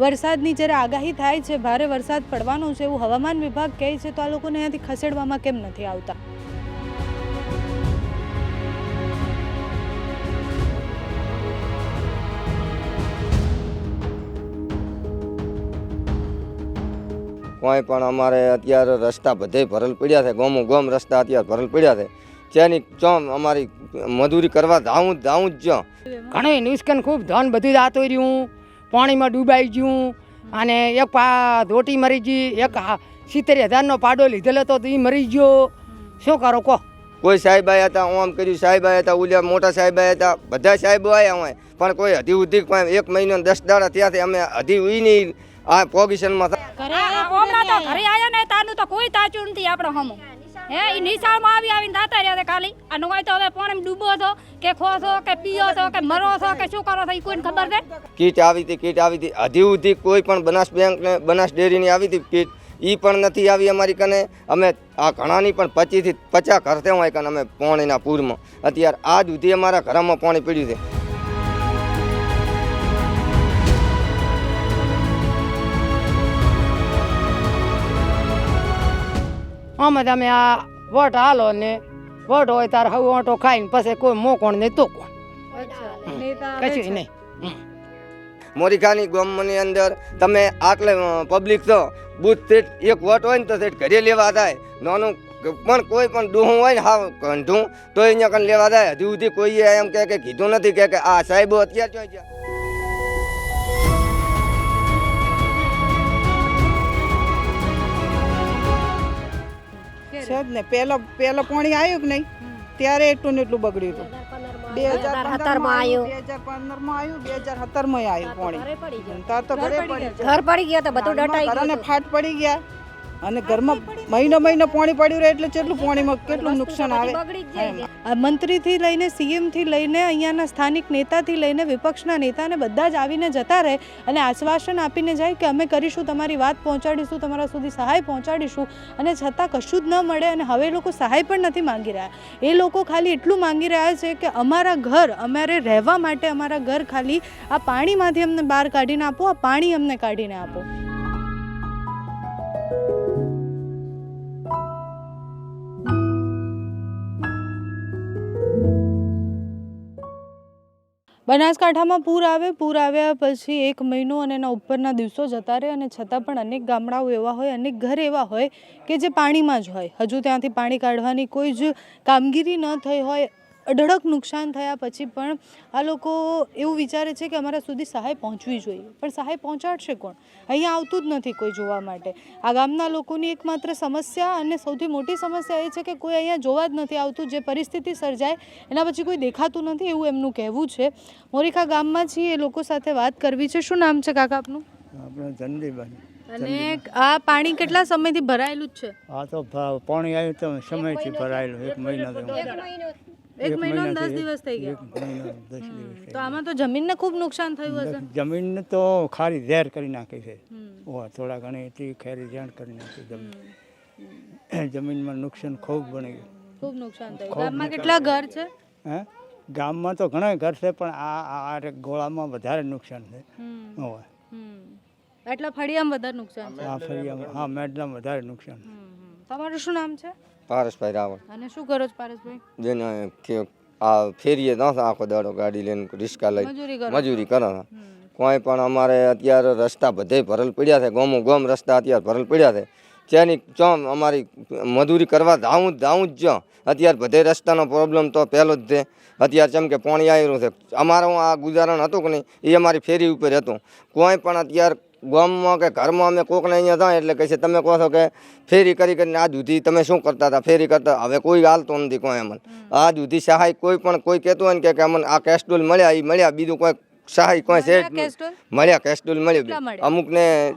વરસાદની જ્યારે આગાહી થાય છે ભારે વરસાદ પડવાનો છે એવું હવામાન વિભાગ કહે છે તો આ લોકોને અહીંયાથી ખસેડવામાં કેમ નથી આવતા? કોઈ પણ અમારે અત્યારે રસ્તા બધે ભરલ પડ્યા છે ગોમો ગોમ રસ્તા અત્યારે ભરલ પડ્યા છે. જેની ચોમ અમારી મજૂરી કરવા જાઉં જ જાઉં જ જ્યાં. ઘણી નુકસાન ખૂબ ધન બધું જાતું રહ્યું પાણીમાં ડૂબાઈ ગયું. અને એક પા ધોટી મરી ગઈ. એક હા- સિત્તેર હજારનો પાડો લીધેલો તો એ મરી ગયો. શું કરો કહો? કોઈ સાહેબ આવ્યા હતા ઓમ કર્યું સાહેબ આવ્યા હતા ઉલ્યા મોટા સાહેબ આવ્યા હતા બધા સાહેબો આવ્યા હોય. પણ કોઈ હજી ઉધી કોઈ એક મહિનો દસ દાડા ત્યાંથી અમે હજી ઉઈ નહીં. આ પોઝિશનમાં ઘરે આયા ને તારનું તો કોઈ તાચું નથી આપણો હમો. હે, ઈ નિશાળમાં આવી આવીને દાતા રહ્યા ખાલી. આ હોય તો હવે પાણી ડૂબો છો, કે ખો છો, કે પીઓ છો, કે મરો છો, કે શું કરો છો, ઈ કોઈને ખબર છે? કીટ આવી હતી, કીટ આવી હતી. હજી સુધી કોઈ પણ બનાસ બેંક ને બનાસ ડેરીની આવી હતી કીટ. એ પણ નથી આવી અમારી કને. અમે આ ઘણાની પણ પચીસથી પચાસ ઘર થયા હોય કને અમે પાણીના પૂરમાં. અત્યારે આજ સુધી અમારા ઘરમાં પાણી પીડ્યું છે. આમાં તમે આ વટ હાલો ને, વટ હોય તારે હવે ઓટો ખાઈને પછી કોઈ મોકોણ નહીં તો કોણ? કશું નહીં. મોરીખાની ગામની અંદર તમે આટલે પબ્લિક તો બુથ સેટ એક વોટ હોય ને તો સેટ ઘરે લેવા થાય નાનું પણ કોઈ પણ ડૂહું હોય ને હા કંઠું તો અહીંયા કણ લેવા થાય હજુ સુધી કોઈએ એમ કે કીધું નથી કે આ સાહેબો અત્યારે જોઈ ગયા છે જ ને. પહેલો પહેલો પાણી આવ્યું કે નહીં? ત્યારે એટલું ને એટલું બગડ્યું હતું. બે હજાર પંદરમાં આવ્યું. બે હજાર પંદરમાં આવ્યું બે હજાર સત્તરમાં આવ્યું પાણી. તાર તો ઘરે પડી ગયું. ઘર પડી ગયો તો બધું ડટાઈ ગયું ફાટ પડી ગયા. અને ઘરમાં મહિનો મહિનો પાણી પડ્યું રહે એટલે કેટલું પાણીમાં કેટલું નુકસાન આવે? આ મંત્રીથી લઈને સીએમથી લઈને અહીંયાના સ્થાનિક નેતાથી લઈને વિપક્ષના નેતાને બધા જ આવીને જતા રહે અને આશ્વાસન આપીને જાય કે અમે કરીશું તમારી વાત પહોંચાડીશું તમારા સુધી સહાય પહોંચાડીશું અને છતાં કશું જ ન મળે અને હવે લોકો સહાય પણ નથી માંગી રહ્યા. એ લોકો ખાલી એટલું માંગી રહ્યા છે કે અમારા ઘર અમારે રહેવા માટે અમારા ઘર ખાલી આ પાણીમાંથી અમને બહાર કાઢીને આપો આ પાણી અમને કાઢીને આપો. બનાસકાંઠામાં પૂર આવે, પૂર આવ્યા પછી એક મહિનો અને એના ઉપરના દિવસો જતા રહે અને છતાં પણ અનેક ગામડાઓ એવા હોય, અનેક ઘર એવા હોય કે જે પાણીમાં જ હોય. હજુ ત્યાંથી પાણી કાઢવાની કોઈ જ કામગીરી ન થઈ હોય અઢળક નુકસાન થયા પછી પણ આ લોકો એવું વિચારે છે કે અમારા સુધી સહાય પહોંચવી જોઈએ. પણ સહાય પહોંચાડશે કોણ? અહીંયા આવતું જ નથી કોઈ જોવા માટે. આ ગામના લોકોની એકમાત્ર સમસ્યા અને સૌથી મોટી સમસ્યા એ છે કે કોઈ અહીંયા જોવા જ નથી આવતું. જે પરિસ્થિતિ સર્જાય એના પછી કોઈ દેખાતું નથી એવું એમનું કહેવું છે. મોરીખા ગામમાં છીએ એ લોકો સાથે વાત કરવી છે. શું નામ છે કાકા આપનું? આપણે ચંદીબેન અને આ પાણી કેટલા સમયથી ભરાયેલું જ છે? આ તો પાણી આવ્યું તો સમયથી ભરાયેલું એક મહિના એક મહિનો ને દસ દિવસ થઈ એક મહિનો દસ દિવસ તો આમાં તો જમીનને ખૂબ નુકસાન થયું હશે. ગયા. જમીનને તો ખારી ઝેર કરી નાખી છે. ઓહ થોડા ઘણી હતી ખેરી ઝેર કરી નાખી જમીન. જમીનમાં નુકસાન ખૂબ બની ગયું. ખૂબ નુકસાન થયું. ગામમાં કેટલા ઘર છે? હે? ગામમાં તો ઘણા ઘર છે પણ આ આ ગોળામાં વધારે નુકસાન છે. ઓહ. એટલા ફળિયામાં વધારે નુકસાન છે. આ ફરિયામાં હા મેડલામાં વધારે નુકસાન. તમારું શું નામ છે? પારસભાઈ રાવણ અને શું કરો છો પારસભાઈ? જેને કે આ ફેરીએ ન થાય આખો દાડો ગાડી લઈને રિક્ષા લઈ. મજૂરી કરો. કોઈ પણ અમારે અત્યારે રસ્તા બધે ભરલ પડ્યા છે. ગોમો ગોમ રસ્તા અત્યારે ભરલ પડ્યા છે. જેની ચોમ અમારી મજૂરી કરવા જાઉં જ જાઉં જ જો. અત્યારે બધે રસ્તાનો પ્રોબ્લેમ તો પહેલો જ છે. અત્યારે જેમ કે પાણી આવેલું છે. અમારું આ ગુજારણ હતું કે નહીં એ અમારી ફેરી ઉપર હતું. કોઈ પણ અત્યારે ગામમાં કે ઘરમાં અમે કોકને અહીંયા થાય એટલે કહે છે તમે કહો છો કે ફેરી કરી કરીને આ સુધી તમે શું કરતા હતા? ફેરી કરતા હવે કોઈ હાલતો નથી કોઈ અમને. આ સુધી સહાય કોઈ પણ કોઈ કહેતું હોય ને કે- અમને આ કેસ્ટોલ મળ્યા એ મળ્યા બીજું કોઈ સહાય કોઈ છે મળ્યા. કેસ્ટોલ? મળ્યા અમુકને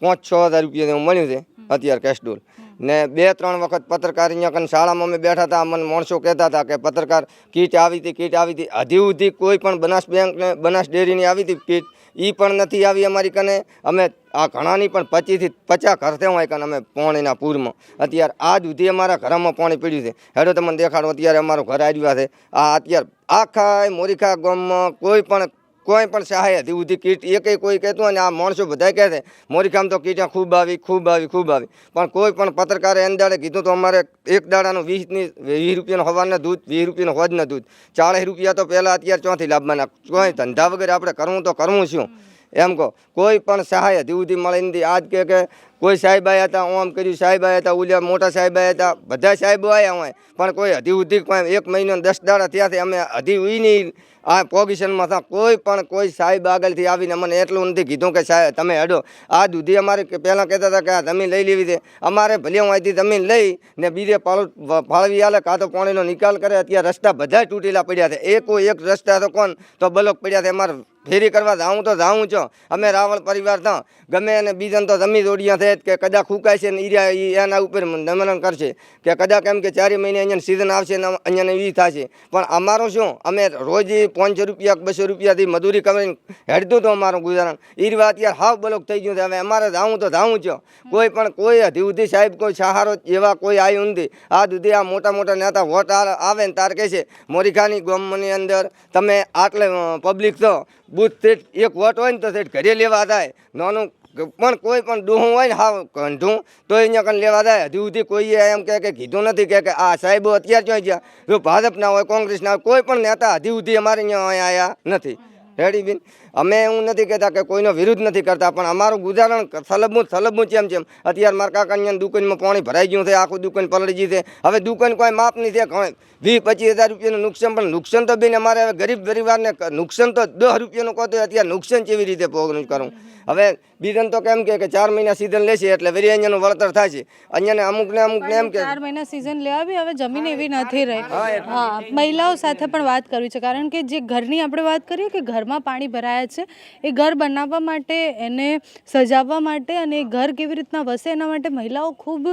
પાંચ છ હજાર રૂપિયા મળ્યું છે અત્યારે કેસ્ટોલ. ને બે ત્રણ વખત પત્રકાર અહીંયા કંઈ શાળામાં અમે બેઠા હતા અમને માણસો કહેતા હતા કે પત્રકાર કીટ આવી હતી કીટ આવી હતી. હજી સુધી કોઈ પણ બનાસ બેંક ને બનાસ ડેરીની આવી હતી કીટ એ પણ નથી આવી અમારી કને. અમે આ ઘણાની પણ પચીસથી પચાસ ઘર થયા હોય કને અમે પાણીના પૂરમાં. અત્યારે આજ સુધી અમારા ઘરમાં પાણી પીડ્યું છે. હેડો તમને દેખાડો, અત્યારે અમારું ઘર આવ્યા છે. આ અત્યારે આખા મોરીખા ગામમાં કોઈ પણ કોઈ પણ સહાય હતી. ઉધી કીટ એકે કોઈ કહેતું અને આ માણસો બધા કહે છે મોરીખામ તો કીટાં ખૂબ આવી ખૂબ આવી ખૂબ આવી. પણ કોઈ પણ પત્રકારે એને દાડે કીધું તો અમારે એક દાડાનું વીસની વીસ રૂપિયાનું હવારના દૂધ, વીસ રૂપિયાનું હોજના દૂધ. ચાળીસ રૂપિયા તો પહેલાં અત્યારે ચોથી લાભવાના કોઈ ધંધા વગર આપણે કરવું તો કરવું શું? એમ કહો, કોઈ પણ સહાય હજી સુધી મળી નથી. આજ કે કે કોઈ સાહેબ આવ્યા હતા આમ કર્યું, સાહેબ આવ્યા હતા ઉલ્યા મોટા સાહેબ આવ્યા હતા, બધા સાહેબો આવ્યા હોય. પણ કોઈ હજી સુધી એક મહિનો દસ દાડા છે, અમે હજી નહીં આ પોઝિશનમાં હતા કોઈ પણ કોઈ સાહેબ આગળથી આવીને મને એટલું નથી કીધું કે સાહેબ તમે હેડો. આ દૂધી અમારે પહેલાં કહેતા હતા કે આ જમીન લઈ લેવી છે. અમારે ભલે હું અહીંથી જમીન લઈ ને બીજે પાળો ફાળવી આલે કાં તો પાણીનો નિકાલ કરે, અત્યારે રસ્તા બધા તૂટેલા પડ્યા છે. એક એક રસ્તા તો કોણ? તો બ્લોક પડ્યા છે. અમારે ફેરી કરવા જાઉં તો જાઉં છો. અમે રાવળ પરિવાર તો ગમે અને બીજાને તો જમી દોડિયા છે કે કદાચ ખૂકાય છે ને ઈરા એના ઉપર દમન કરશે. કે કદાચ એમ કે ચારે મહિને અહીંયા સિઝન આવશે ને અહીંયા ઈ થશે. પણ અમારું શું? અમે રોજ પાંચસો રૂપિયા બસો રૂપિયાથી મજૂરી કરીને હેડતું હતું અમારું ગુજરાન. એ રીવા અત્યારે હાવ બ્લોક થઈ ગયું છે. હવે અમારે જાઉં તો જાઉં છો. કોઈ પણ કોઈ હધી ઉધી સાહેબ, કોઈ સહારો એવા કોઈ આવ્યું નથી આ દુધી આ મોટા મોટા નેતા વોટ આવે ને તાર કહે છે, મોરીખાની ગમની અંદર તમે આટલે પબ્લિક તો બુથ સેટ એક વોટ હોય ને તો સેટ ઘરે લેવા થાય નાનું પણ કોઈ પણ ડૂહું હોય ને હા કંઠું તો અહીંયા કણ લેવા જાય. હજી સુધી કોઈએ એમ કહે કે કીધું નથી કે આ સાહેબો અત્યારે ક્યાં ગયા? જો ભાજપના હોય, કોંગ્રેસના હોય, કોઈ પણ નેતા હજી સુધી અમારે અહીંયા અહીંયા આવ્યા નથી. રેડી બિન? અમે એવું નથી કહેતા કે કોઈનો વિરુદ્ધ નથી કરતા પણ અમારું ગુજારણ સલબનું સલબનું ચેમ છે અત્યારે મારા કાકાની દુકાનમાં પાણી ભરાઈ ગયું છે આખું દુકાન પલળી ગઈ છે. હવે દુકાન કોઈ માપ નહીં છે વીસ પચીસ હજાર રૂપિયાનું નુકસાન પણ નુકસાન તો બેન અમારે હવે ગરીબ પરિવારને નુકસાન તો દસ રૂપિયાનું કહો તો અત્યારે નુકસાન કેવી રીતે પોગનું કરું? હવે બીજન તો કેમ કે ચાર મહિના સીઝન લેશે એટલે વરી અહીંયાનું વળતર થાય છે. અહીંયાને અમુકને અમુકને એમ કે ચાર મહિના સીઝન લેવા બી હવે જમીન એવી નથી રહી. હા મહિલાઓ સાથે પણ વાત કરવી છે કારણ કે જે ઘરની આપણે વાત કરીએ કે ઘરમાં પાણી ભરાયા છે. એ ઘર બનાવવા માટે એને સજાવવા માટે અને એ ઘર કેવી રીતના વસે એના માટે મહિલાઓ ખૂબ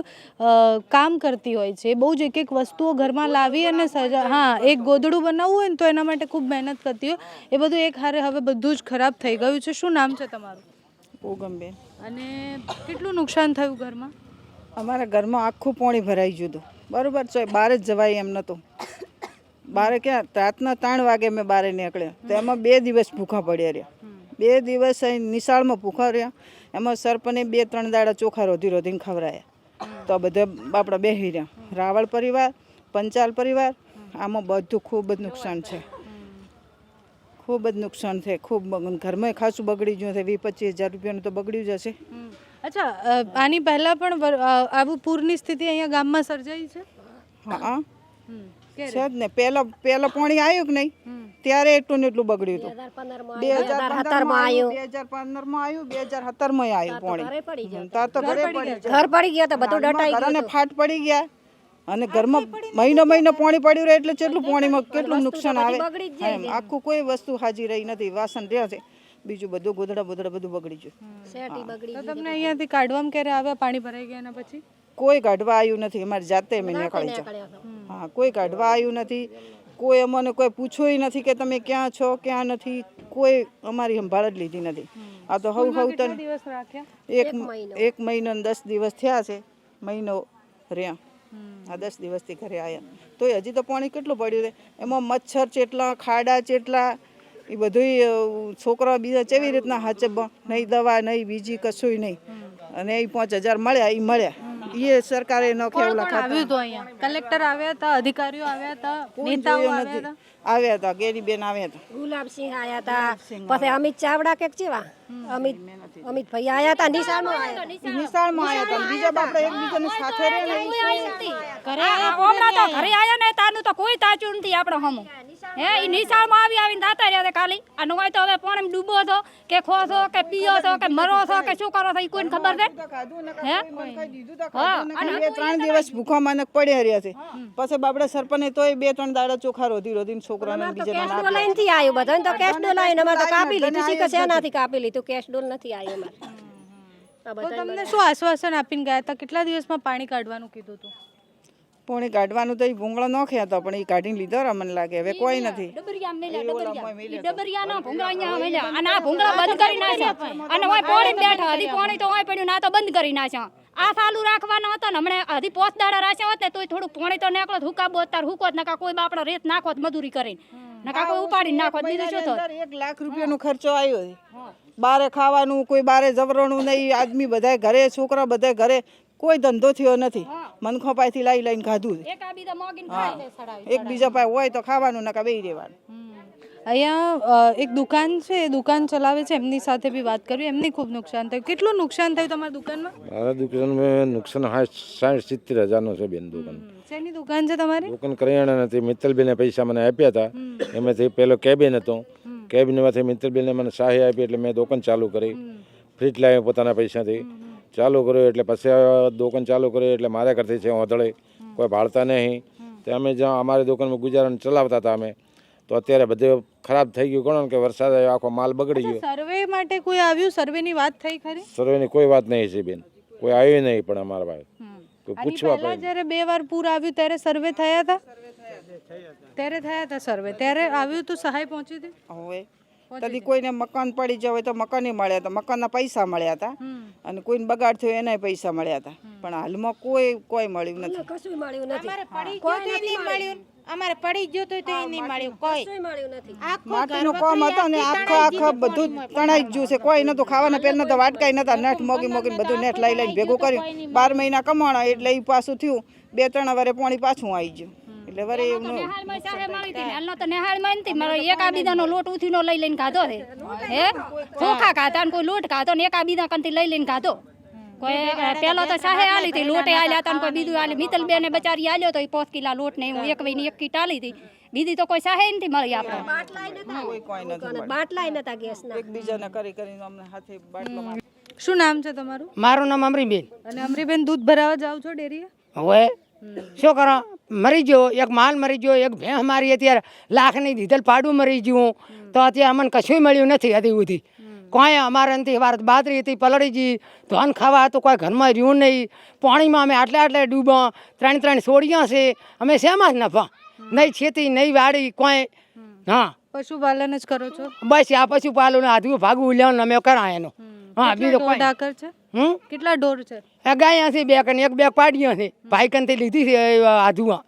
કામ કરતી હોય છે. બહુ જ એક એક વસ્તુઓ ઘરમાં લાવી અને સજા હા એક ગોદડું બનાવવું હોય ને તો એના માટે ખૂબ મહેનત કરતી હોય. એ બધું એક હારે હવે બધું જ ખરાબ થઈ ગયું છે. શું નામ છે તમારું? ઓગમબેન અને કેટલું નુકસાન થયું ઘરમાં? અમારા ઘરમાં આખું પાણી ભરાઈ ગયું હતું બરોબર છે બહાર જ જવાય એમ નહોતું. બારે ક્યાં? રાતના ત્રણ વાગે મેં બારે નીકળ્યા. તો એમાં બે દિવસ ભૂખા પડ્યા રહ્યા. બે દિવસ અહીં નિશાળમાં ભૂખા રહ્યા. એમાં સર્પને બે ત્રણ દાડા ચોખા રોધી રોધીને ખવડાયા. તો આ બધા બાપડા બેસી રહ્યા. રાવળ પરિવાર પંચાલ પરિવાર આમાં બધું ખૂબ જ નુકસાન છે. ખૂબ જ નુકસાન છે. ખૂબ ઘરમાં ખાસું બગડી ગયું છે વીસ પચીસ હજાર રૂપિયાનું તો બગડ્યું જ હશે. અચ્છા આની પહેલાં પણ આવું પૂરની સ્થિતિ અહીંયા ગામમાં સર્જાઈ છે? હા. છે જ ને. પેલા પેલા પાણી આવ્યું કે નહીં? ત્યારે એટલું ને એટલું બગડ્યું હતું. બે હજાર સત્તરમાં આવ્યું. બે હજાર પંદરમાં આવ્યું બે હજાર સત્તરમાં આવ્યું પાણી. તાર તો ઘરે ઘર પડી ગયા. તો બધું ગયું અને ફાટ પડી ગયા. અને ઘરમાં મહિનો મહિનો પાણી પડ્યું રહે એટલે કેટલું પાણીમાં કેટલું નુકસાન આવે. એમ આખું કોઈ વસ્તુ હાજી રહી નથી. વાસણ રહ્યા છે. બીજું બધું ગોદડા બોદડા બધું બગડી ગયું. તો તમને અહીંયાથી કાઢવામાં ક્યારે આવ્યા? પાણી ભરાઈ ગયા પછી? કોઈ કાઢવા આવ્યું નથી. અમારે જાતે મેં નીકળી જાઓ હા કોઈ કાઢવા આવ્યું નથી. કોઈ અમને કોઈ પૂછ્યું નથી કે તમે ક્યાં છો ક્યાં નથી. કોઈ અમારી સંભાળ જ લીધી નથી. આ તો હવ હવ તને એક એક મહિનો. દસ દિવસ થયા છે મહિનો રહ્યા. આ દસ દિવસથી ઘરે આવ્યા તોય હજી તો પાણી કેટલું પડ્યું છે? એમાં મચ્છર ચેટલા ખાડા ચેટલા એ બધુંય અ, છોકરા બીજા કેવી રીતના હાચબ નહીં દવા નહીં બીજી કશુંય નહીં. અને એ પાંચ હજાર મળ્યા એ મળ્યા. એ સરકારે ન ખેવલા આવ્યું હતું અહીંયા? કલેક્ટર આવ્યા હતા અધિકારીઓ આવ્યા હતા નેતાઓ આવ્યા હતા? આવ્યા હતા ગેરીબેન આવ્યા હતા. ગુલાબસિંહ આવ્યા હતા. પછી અમિત ચાવડા કે કેવા? અમિત અમિત ભાઈ આયા હતા નિશાળમાં આયા. નિશાળમાં. આયા હતા બીજા બાપડા એકબીજાની સાથે રહે ને ઘરે આ હમણાં તો ઘરે આયા ને તાનું તો કોઈ તાચું નથી આપણે હમું. હે ઈ નિશાળમાં આવી આવીને દાતા રહ્યા ખાલી. અને હોય તો હવે પાણી ડૂબો છો કે ખો છો કે પીઓ છો કે મરો છો કે શું કરો છો ઈ કોઈને ખબર છે? હે? અને બે ત્રણ દિવસ ભૂખા માનક પડ્યા રહ્યા છે. પછી બાપડા સરપંચે તોય બે ત્રણ દાડા ચોખા રોધી રોધીને છોકરાને બીજા ડોલથી આવ્યું બધાને તો કેશ ડોલ આવીને અમારે તો કાપી લીધું. છે કે શેનાથી કાપી લીધું? કેશ ડોલ નથી આવ્યું અમારે તો તમને શું આશ્વાસન આપીને ગયા હતા? કેટલા દિવસમાં પાણી કાઢવાનું કીધું હતું પોણી કાઢવાનું તો એ ભૂંગળો નોખ્યા હતા પણ એ કાઢીને લીધો રા મને લાગે. હવે કોઈ નથી. ડબરિયા મેલ્યા ડબરિયા. ઈ ડબરિયાના ભૂંગળા અહીંયા મેલ્યા અને આ ભૂંગળા બંધ કરી નાખ્યા. અને ઓય પાણી બેઠા. હજી પાણી તો ઓય પડ્યું ના તો બંધ કરી નાખ્યા. આ સાલું રાખવાનો હતો ને હમણાં હજી પોસ્ટ દાડા રાખ્યા હોત ને તો થોડું પોણી તો નીકળો હુકા બોતાર હુકો નકા કોઈ બાપડો રેત નાખો મજૂરી કરીને. નકા કોઈ ઉપાડી નાખો બીજું શું અંદર એક લાખ રૂપિયાનો ખર્ચો આવ્યો છે. બારે ખાવાનું કોઈ બારે જવરણું નહીં આદમી બધા ઘરે છોકરા બધા ઘરે. કોઈ ધંધો થયો નથી. મનખો પાસેથી લાવી લઈને ખાધું એક બીજા મોગીને ખાય ને સડાવી એક બીજા પાસે હોય તો ખાવાનું નકા બેહી રહેવાનું. અહીંયા એક દુકાન છે એ દુકાન ચલાવે છે એમની સાથે બી વાત કરવી એમની ખૂબ નુકસાન થયું. કેટલું નુકસાન થયું તમારી દુકાનમાં? મારા દુકાનમાં નુકસાન હા સાઠ સિત્તેર હજારનો છે બેન દુકાન. શેની દુકાન છે તમારી? દુકાન કરિયાણા નથી મિત્તલબેને પૈસા મને આપ્યા હતા. એમાંથી પેલો કેબિન હતો. કેબિનમાંથી મિત્તલબેને મને સહાય આપી એટલે મેં દુકાન ચાલુ કરી. ફ્રીજ લાવ્યો પોતાના પૈસાથી. ચાલુ કર્યો એટલે પછી દુકાન ચાલુ કરી એટલે મારા ઘરથી છે વધળે કોઈ ભાળતા નહીં. તે અમે જ્યાં અમારી દુકાનમાં ગુજરાન ચલાવતા હતા અમે તો અત્યારે બધું ખરાબ થઈ ગયું. ગણો કે વરસાદ આવ્યો આખો માલ બગડી ગયો. સર્વે માટે કોઈ આવ્યું? સર્વેની વાત થઈ ખરી? સર્વેની કોઈ વાત નહીં છે બેન. કોઈ આવ્યું નહીં પણ અમારા પાસે પૂછવા પહેલા જ્યારે બે વાર પૂર આવ્યું ત્યારે સર્વે થયા હતા? ત્યારે થયા હતા સર્વે. ત્યારે આવ્યું તો સહાય પહોંચી હતી? કદી કોઈને મકાન પડી જવું હોય તો મકાન મળ્યા હતા. મકાનના પૈસા મળ્યા હતા. અને કોઈને બગાડ થયો એનાય પૈસા મળ્યા હતા. પણ હાલમાં કોઈ કોઈ મળ્યું નથી. કશું મળ્યું નથી. કોઈ નહીં મળ્યું. અમારે પડી ગયો તો એ નહીં મળ્યું કોઈ. કશું મળ્યું નથી. માટીનું કામ હતા ને આખો આખો બધું તણાઈ જ ગયું છે કોઈ નતું ખાવાના પેલા તો વાટકાઈ નતા નેટ મોગી મોગી બધું નેટ લઈ લઈને ભેગું કર્યું. બાર મહિના કમાણા એટલે એ પાછું થયું બે ત્રણ વારે પાણી પાછું આવી ગયું. એટલે વરે એમનું તો મારો એકા લોટ ઉથીનો લઈ લઈને ખાધો છે. હે? ચોખા ખાતા ને કોઈ લોટ ખાધો ને એકા બીજા કંથી લઈ લઈને ખાધો. કોઈ પેલો તો સાહે આલી હતી લોટે આલ્યા હતા કોઈ બીજું આલી મિતલ બેને બચારી આલ્યો તો એ પોત કિલા લોટ ને હું એક વહીની એક કીટ આલી હતી. બીજી તો કોઈ સાહે નથી મળી આપણે બાટલાય નતા. ગેસના. એકબીજાને કરી કરીને અમને હાથે બાટલો શું નામ છે તમારું? મારું નામ અમરીબેન. અને અમરીબેન દૂધ ભરાવા જાવ છો ડેરીએ? હવે? શું કરો? મરી ગયો એક માલ મરી ગયો એક ભેંસ મારી અત્યારે લાખની દીધેલ પાડું મરી ગયું. તો અત્યારે અમને કશું મળ્યું નથી હતી સુધી. કોઈ અમારે નથી વાર બાદરી હતી પલળી ગઈ ધન ખાવા હતું કોઈ ઘરમાં રહ્યું નહીં. પાણીમાં અમે આટલે આટલે ડૂબા ત્રણ ત્રણ સોડિયા છે. અમે શેમાં જ નફા? નહીં ખેતી નહીં વાડી કોઈ. હા. પશુપાલન જ કરો છો? બસ આ પશુપાલન આધું ભાગવું લેવાનું અમે કરાય એનું. હા બીજું કોઈ. ડાકર છે? હમ? કેટલા ઢોર છે? ગાયા છે બે કને એક બે પાડીਆਂ છે. ભાઈ કનથી લીધી છે આધુઆ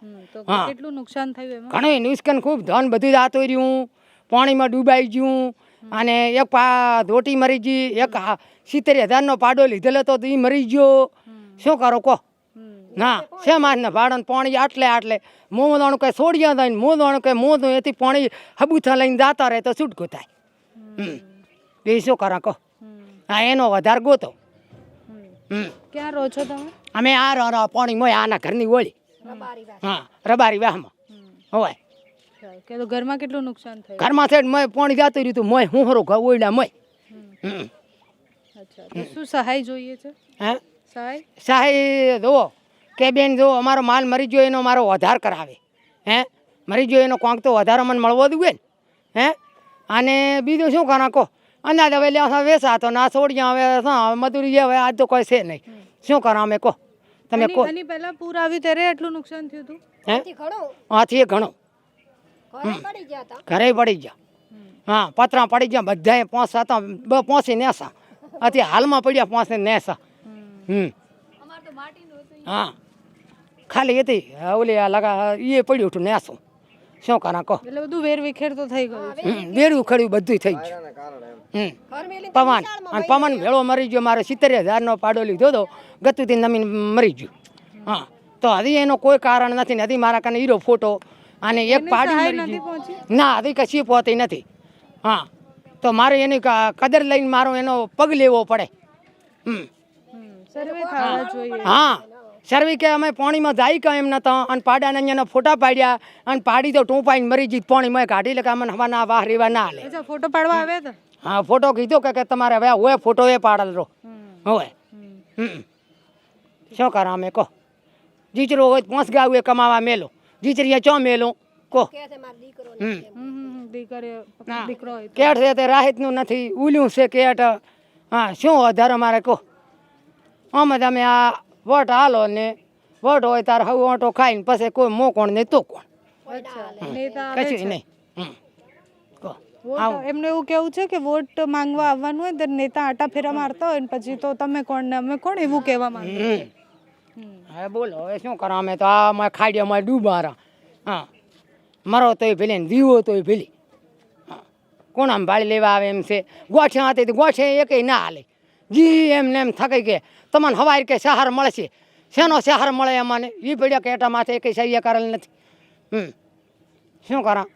હા. કેટલું નુકસાન થયું ઘણું નુકસાન ખૂબ ધન બધું જાતું રહ્યું. પાણીમાં ડૂબાઈ ગયું. અને એક પા ધોટી મરી ગઈ એક સિત્તેર હજારનો પાડો લીધેલો તો એ મરી ગયો. શું કરો કહો? ના છે માર ભાડન પાણી આટલે આટલે? મોં દાણું કઈ છોડ્યા થાય મોં દાણું કે મોં દઉં એથી પાણી હબુથા લઈને જાતા રહે તો છૂટકો થાય એ શું કરા કહો? હા એનો વધાર ગોતો. ક્યાં રહો છો તમે? અમે આ પાણી મોય આના ઘરની ઓળી. હા રબારી વાહમાં. હોય. કે તો ઘરમાં કેટલું નુકસાન થયું? ઘરમાં છે મય પાણી જતું રહ્યું મોય હું હરો ઘઉં ઓળ્યા મોય. હમ. અચ્છા તો શું સહાય જોઈએ છે? હે? સહાય? સાહેબ જુઓ કે બેન જો અમારો માલ મરી ગયો એનો મારો વધાર કરાવે. હે? મરી ગયો એનો કોંક તો વધારે મને મળવો જોઈએ ને. હે? અને બીજું શું કરા કહો? અંદાજ હવે લ્યા વેસા તો ના છોડ્યા હવે મજૂરી હવે આજ તો કોઈ છે નહીં. શું કરા અમે કહો? તમે કહો. પહેલા પૂર આવ્યું ત્યારે એટલું નુકસાન થયું હતું? હે? ઘણો. હાથી ઘણું. ઘરે પડી ગયા ઘરે પડી ગયા. હા પતરા પડી ગયા બધાએ પોસ હતા બ પોસી નેસા. અત્યારે હાલમાં પડ્યા પોસે નેસા. હમ. હા. ખાલી હતી. ઓલી આ લગા એ પડ્યું હતું નેસું. શું કરા કહો? એટલે બધું વેર વિખેર તો થઈ ગયું છે. હમ, બેડું ખડ્યું બધું થઈ ગયું. હમ. પવન. અને પવન ભેળો મરી ગયો મારે સિત્તેર હજારનો પાડો લીધો હતો ગતુથી નમીને મરી ગયું. હા. તો હજી એનો કોઈ કારણ નથી ને હજી મારા કાને હીરો ફોટો અને એક પાડી મરી ના હજી કશી પહોંચી નથી. હા તો મારે એની કદર લઈને મારો એનો પગ લેવો પડે. હમ. હા. સર્વી કે અમે પાણીમાં જાય કે એમ નતા અને પાડાને અહીંયાના ફોટા પાડ્યા અને પાડી તો ટૂંપાઈને મરી ગઈ પાણીમાં કાઢી લે કે અમને હવા ના વાહ રેવા ના હાલે ફોટો પાડવા આવે હા ફોટો કીધો કે કે તમારે હવે હોય ફોટો એ પાડેલ રહો. હોય. હમ. શું કરો અમે કહો? જીચરો હોય પાંચ ગાવ એ કમાવા મેલો. જીચરીએ ચો મેલો? કે મારો તો. કેટ છે તે રાહતનું નથી ઉલ્યું છે કેટ. હા શું વધારે અમારે કહો. આમ તમે આ વોટ હાલો ને વોટ હોય તારે હવે ઓટો ખાઈને પછી કોઈ મો કોણ? નહીં તો કોણ કશું છે. નહીં. હમ. કહો. વોટ એમને એવું કેવું છે કે વોટ માંગવા આવવાનું હોય ત્યારે નેતા આટા ફેરા મારતા હોય ને પછી તો તમે કોણ ને અમે કોણ એવું કહેવા માંગે? હવે બોલો, હવે શું કરો? અમે તો આ અમે ખાડીઓમાં ડૂબારા. હા. મરો તોય ભલે ને દીવો તોય ભીલી. કોણ આમ ભાળી લેવા આવે એમ છે? ગોઠે હાથે તો ગોઠે, એકેય ના હાલે. જી એમ ને એમ થકાઈ કે તમને હવાઈ કે સહાર મળશે શેનો સહાર મળે અમાને એ પડ્યા કે એટા માથે એકેય સહ્ય કરેલ નથી. હમ. શું કરા?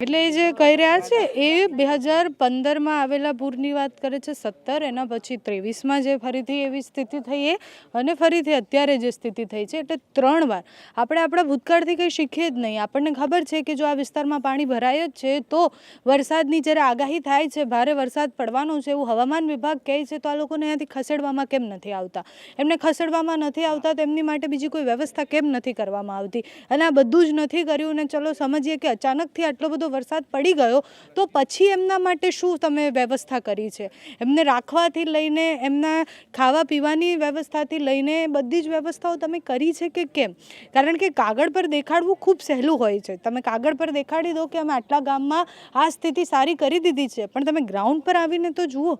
એટલે એ જે કહી રહ્યા છે, એ બે હજાર પંદરમાં આવેલા પૂરની વાત કરે છે, સત્તર, એના પછી ત્રેવીસમાં જે ફરીથી એવી સ્થિતિ થઈ એ, અને ફરીથી અત્યારે જે સ્થિતિ થઈ છે, એટલે ત્રણ વાર. આપણે આપણા ભૂતકાળથી કંઈ શીખીએ જ નહીં. આપણને ખબર છે કે જો આ વિસ્તારમાં પાણી ભરાય જ છે, તો વરસાદની જ્યારે આગાહી થાય છે, ભારે વરસાદ પડવાનો છે, એવું હવામાન વિભાગ કહે છે, તો આ લોકોને અહીંયાથી ખસેડવામાં કેમ નથી આવતા? એમને ખસેડવામાં નથી આવતા તેમની માટે બીજી કોઈ વ્યવસ્થા કેમ નથી કરવામાં આવતી? અને આ બધું જ નથી કર્યું, ને ચલો સમજીએ કે અચાનકથી આટલો બધો વરસાદ પડી ગયો, તો પછી એમના માટે શું તમે વ્યવસ્થા કરી છે? એમને રાખવાથી લઈને, એમના ખાવા પીવાની વ્યવસ્થાથી લઈને બધી જ વ્યવસ્થાઓ તમે કરી છે કે કેમ? કારણ કે કાગળ પર દેખાડવું ખૂબ સહેલું હોય છે. તમે કાગળ પર દેખાડી દો કે અમે આટલા ગામમાં આ સ્થિતિ સારી કરી દીધી છે, પણ તમે ગ્રાઉન્ડ પર આવીને તો જુઓ.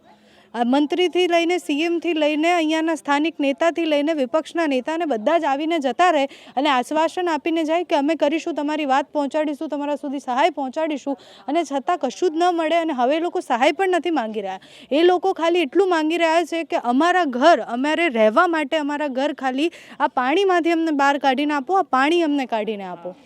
મંત્રીથી લઈને સીએમથી લઈને અહીંયાના સ્થાનિક નેતાથી લઈને વિપક્ષના નેતાને બધા જ આવીને જતા રહે અને આશ્વાસન આપીને જાય કે અમે કરીશું, તમારી વાત પહોંચાડીશું, તમારા સુધી સહાય પહોંચાડીશું અને છતાં કશું જ ન મળે અને હવે લોકો સહાય પણ નથી માંગી રહ્યા. એ લોકો ખાલી એટલું માંગી રહ્યા છે કે અમારા ઘર, અમારે રહેવા માટે અમારા ઘર ખાલી આ પાણીમાંથી અમને બહાર કાઢીને આપો, આ પાણી અમને કાઢીને આપો.